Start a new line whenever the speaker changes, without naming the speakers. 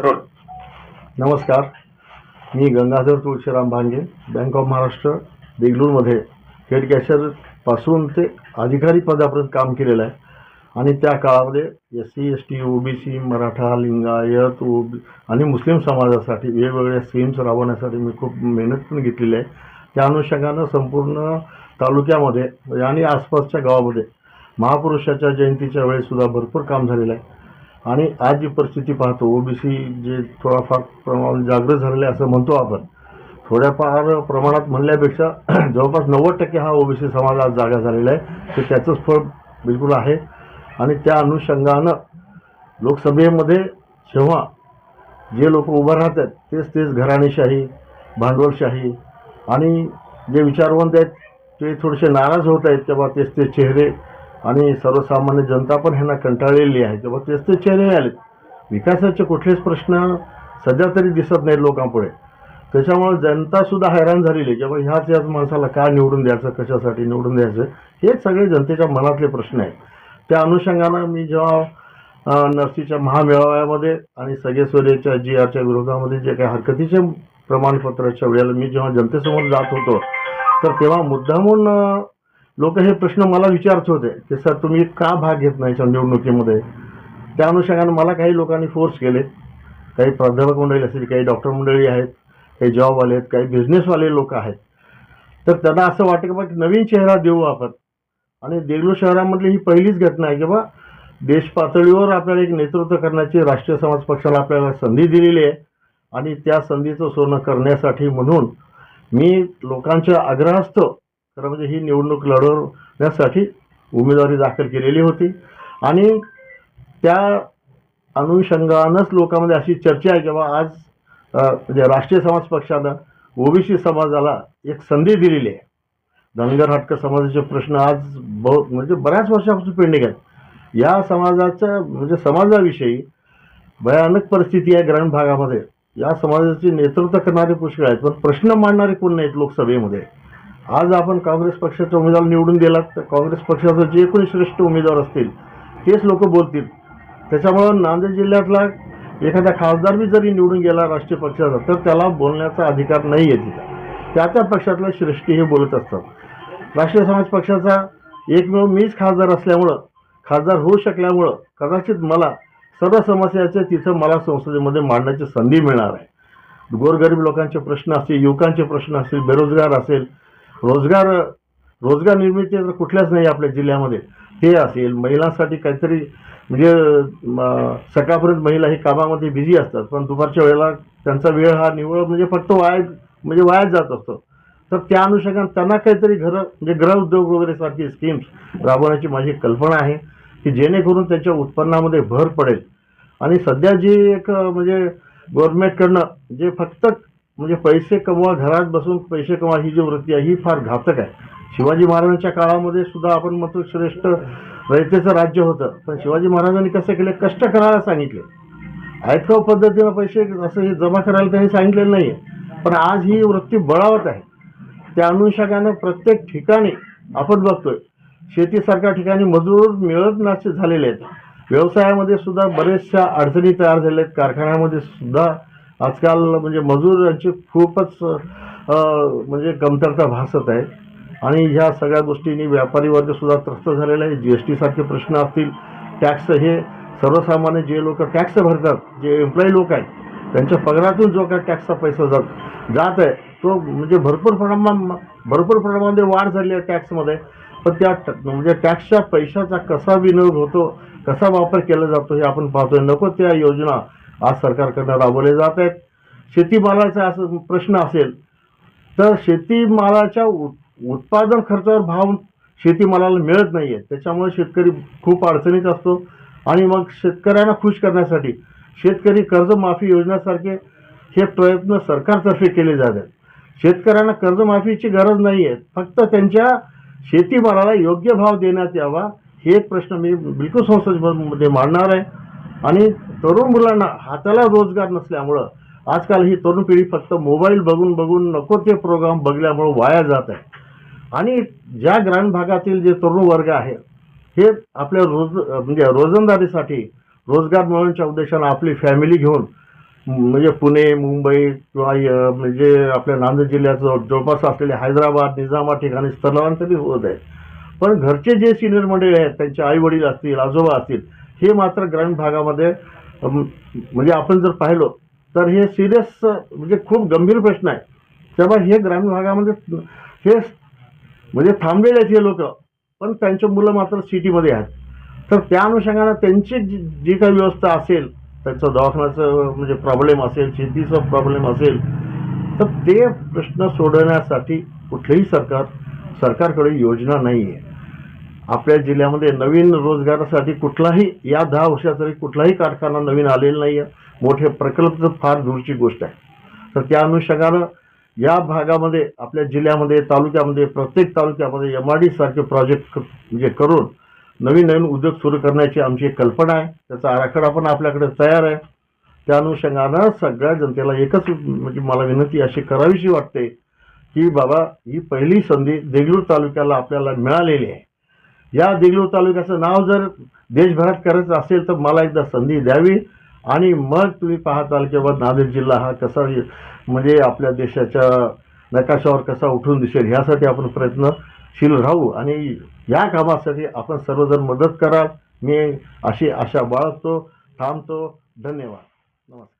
नमस्कार. मी Gangadhar Tulshiram Bhange bank of Maharashtra देगलूरमध्ये हेड कॅशरपासून ते अधिकारी पदापर्यंत काम केलेलं आहे. आणि त्या काळामध्ये S C S T O B C Maratha Lingayat O B C मुस्लिम समाजासाठी वेगवेगळ्या स्कीम्स राबवण्यासाठी मी खूप मेहनत पण घेतलेली आहे. त्या अनुषंगानं संपूर्ण तालुक्यामध्ये आणि आसपासच्या गावामध्ये महापुरुषाच्या जयंतीच्या वेळेससुद्धा भरपूर काम झालेलं आहे. आणि आज जी परिस्थिती पाहतो ओबीसी जे थोडाफार प्रमाणात जागृत झालेले आहे असं म्हणतो आपण थोड्याफार प्रमाणात म्हणल्यापेक्षा जवळपास नव्वद टक्के हा ओबीसी समाज आज जागा झालेला आहे. तर त्याचंच फळ बिलकुल आहे. आणि त्या अनुषंगानं लोकसभेमध्ये जेव्हा जे लोक उभं राहतात तेच तेच घराणेशाही भांडवलशाही आणि जे विचारवंत आहेत ते थोडेसे नाराज होत आहेत तेव्हा तेच ते चेहरे आणि सर्वसामान्य जनता पण ह्यांना कंटाळलेली आहे. तेव्हा तेच ते चेहरे आलेत. विकासाचे कुठलेच प्रश्न सध्या तरी दिसत नाही लोकांपुढे. त्याच्यामुळे जनतासुद्धा हैराण झालेली आहे. की बाबा ह्याच याच माणसाला का निवडून द्यायचं कशासाठी निवडून द्यायचं हे सगळे जनतेच्या मनातले प्रश्न आहेत. त्या अनुषंगानं मी जेव्हा नर्सीच्या महामेळाव्यामध्ये आणि सगळे जी आरच्या विरोधामध्ये जे काही हरकतीचे प्रमाणपत्राच्या वेळेला मी जेव्हा जनतेसमोर जात होतो तर तेव्हा मुद्दामून लोक हे प्रश्न मला विचारत होते की सर तुम्ही का भाग घेत नाही निवडणुकीमध्ये? त्या अनुषंगाने मला काही लोकांनी फोर्स केले. काही प्राध्यापक मंडळी असतील काही डॉक्टर मंडळी आहेत काही जॉबवाले आहेत काही बिझनेसवाले लोक आहेत. तर त्यांना असं वाटतं की बा नवीन चेहरा देऊ आपण. आणि देगलूर शहरामधली ही पहिलीच घटना आहे की बा देश पातळीवर आपल्याला एक नेतृत्व करण्याची राष्ट्रीय समाज पक्षाला आपल्याला संधी दिलेली आहे आणि त्या संधीचं सोनं करण्यासाठी म्हणून मी लोकांच्या आग्रहास्तव खरं म्हणजे ही निवडणूक लढवण्यासाठी उमेदवारी दाखल केलेली होती. आणि त्या अनुषंगानंच लोकांमध्ये अशी चर्चा आहे की आज म्हणजे राष्ट्रीय समाज पक्षानं ओबीसी समाजाला एक संधी दिलेली आहे. धनगर हटक समाजाचे प्रश्न आज बहु म्हणजे बऱ्याच वर्षापासून पेंडिंग आहेत. या समाजाच्या म्हणजे समाजाविषयी भयानक परिस्थिती आहे ग्रामीण भागामध्ये. या समाजाचे नेतृत्व करणारे पुष्कळ आहेत पण प्रश्न मांडणारे कोण नाहीत लोकसभेमध्ये? आज आपण काँग्रेस पक्षाचा उमेदवार निवडून दिलात तर काँग्रेस पक्षाचे जे कोणी श्रेष्ठ उमेदवार असतील तेच लोक बोलतील. त्याच्यामुळं नांदेड जिल्ह्यातला एखादा खासदार बी जरी निवडून गेला राष्ट्रीय पक्षाचा तर त्याला बोलण्याचा अधिकार नाही आहे तिथं. त्या त्या पक्षातले श्रेष्ठी हे बोलत असतात. राष्ट्रीय समाज पक्षाचा एकमेव मीच खासदार असल्यामुळं खासदार होऊ शकल्यामुळं कदाचित मला सर्व समस्याचे तिथं मला संसदेमध्ये मांडण्याची संधी मिळणार आहे. गोरगरीब लोकांचे प्रश्न असतील युवकांचे प्रश्न असतील बेरोजगार असेल रोजगार रोजगार निर्मिती तर कुठल्याच नाही आपल्या जिल्ह्यामध्ये. हे असेल महिलांसाठी काहीतरी म्हणजे सकाळपर्यंत महिला ही कामामध्ये बिझी असतात पण दुपारच्या वेळेला त्यांचा वेळ हा निवळ म्हणजे फक्त वाया म्हणजे वायाच जात असतो. तर त्या अनुषंगाने त्यांना काहीतरी घरं म्हणजे ग्रहउद्योग उद्योग वगैरे सारखी स्कीम्स राबवण्याची माझी कल्पना आहे की जेणेकरून त्यांच्या उत्पन्नामध्ये भर पडेल. आणि सध्या जी एक म्हणजे गव्हर्नमेंटकडनं जे फक्त म्हणजे पैसे कमवा घरात बसून पैसे कमवा ही जी वृत्ती आहे ही फार घातक आहे. शिवाजी महाराजांच्या काळामध्ये सुद्धा आपण म्हणतो श्रेष्ठ रयतेचं राज्य होतं. पण शिवाजी महाराजांनी कसं केलं? कष्ट करायला सांगितले. ऐतकाव पद्धतीनं पैसे असं हे जमा करायला त्यांनी सांगितलेलं नाही आहे पण आज ही वृत्ती बळावत आहे. त्या अनुषंगानं प्रत्येक ठिकाणी आपण बघतोय शेतीसारख्या ठिकाणी मजूर मिळत नाचे झालेले आहेत. व्यवसायामध्ये सुद्धा बरेचशा अडचणी तयार झाल्या आहेत. कारखान्यामध्ये सुद्धा आजकाल म्हणजे मजूर यांची खूपच म्हणजे कमतरता भासत आहे. आणि ह्या सगळ्या गोष्टींनी व्यापारी वर्गसुद्धा त्रस्त झालेला आहे. जी एस टीसारखे प्रश्न असतील टॅक्स हे सर्वसामान्य जे लोक टॅक्स भरतात जे एम्प्लॉई लोक आहेत त्यांच्या पगारातून जो काय टॅक्सचा पैसा जात जात आहे तो म्हणजे भरपूर प्रमाण भरपूर प्रमाणामध्ये वाढ झाली आहे टॅक्समध्ये पण त्या म्हणजे टॅक्सच्या पैशाचा कसा विनियोग होतो कसा वापर केला जातो हे आपण पाहतोय. नको त्या योजना आज सरकारकडनं राबवले जात आहेत. शेतीमालाचा असं प्रश्न असेल तर शेतीमालाच्या उत- उत्पादन खर्चावर भाव शेतीमालाला मिळत नाही आहे त्याच्यामुळे शेतकरी खूप अडचणीत असतो. आणि मग शेतकऱ्यांना खुश करण्यासाठी शेतकरी कर्जमाफी योजनेसारखे हे प्रयत्न सरकारतर्फे केले जात आहेत. शेतकऱ्यांना कर्जमाफीची गरज नाही आहे फक्त त्यांच्या शेतीमालाला योग्य भाव देण्यात यावा हे एक प्रश्न मी बिलकुल संसदेमध्ये मांडणार आहे. आणि तरुण मुलांना हाताला रोजगार नसल्यामुळं आजकाल ही तरुण पिढी फक्त मोबाईल बघून बघून नको ते प्रोग्राम बघल्यामुळं वाया जात आहे. आणि ज्या ग्रामीण भागातील जे तरुण वर्ग आहे हे आपल्या रोज म्हणजे रोजंदारीसाठी रोजगार मिळवण्याच्या उद्देशानं आपली फॅमिली घेऊन म्हणजे पुणे मुंबई किंवा य- म्हणजे आपल्या नांदेड जिल्ह्याचं जवळपास असलेले हैदराबाद निजामाबाद ठिकाणी स्थलांतरित होत आहे. पण घरचे जे सिनियर मंडळी आहेत त्यांचे आई वडील असतील आजोबा असतील हे मात्र ग्रामीण भागामध्ये म्हणजे आपण जर पाहिलो तर हे सिरियस म्हणजे खूप गंभीर प्रश्न आहे. त्यामुळे हे ग्रामीण भागामध्ये हे म्हणजे थांबलेले आहेत हे लोक पण त्यांचे मुलं मात्र सिटीमध्ये आहेत. तर त्या अनुषंगानं त्यांची जी जी काही व्यवस्था असेल त्यांचं दवाखान्याचं म्हणजे प्रॉब्लेम असेल शेतीचा प्रॉब्लेम असेल तर ते प्रश्न सोडवण्यासाठी कुठलंही सरकार सरकारकडे योजना नाही आहे आपल्या जिल्ह्यामध्ये नवीन रोजगारासाठी कुठलाही या दहा वर्षात तरी कुठलाही कारखाना नवीन आलेला नाही आहे मोठे प्रकल्प तर फार दूरची गोष्ट आहे. तर त्या अनुषंगानं या भागामध्ये आपल्या जिल्ह्यामध्ये तालुक्यामध्ये प्रत्येक तालुक्यामध्ये एम आर डी सारखे प्रोजेक्ट म्हणजे करून नवीन नवीन उद्योग सुरू करण्याची आमची कल्पना आहे. त्याचा आराखडा पण आपल्याकडे तयार आहे. त्या अनुषंगानं सगळ्या जनतेला एकच म्हणजे मला विनंती अशी करावीशी वाटते की बाबा ही पहिली संधी देगलूर तालुक्याला आपल्याला मिळालेली आहे. या देगलूर तालुक्याचं नाव जर देशभरात करायचं असेल तर मला एकदा संधी द्यावी. आणि मग तुम्ही पाहताल की बाबा नांदेड जिल्हा हा कसा म्हणजे आपल्या देशाच्या नकाशावर कसा उठून दिसेल ह्यासाठी आपण प्रयत्नशील राहू. आणि या कामासाठी आपण सर्वजण मदत कराल. मी अशी आशा बाळगतो थांबतो. धन्यवाद. नमस्कार.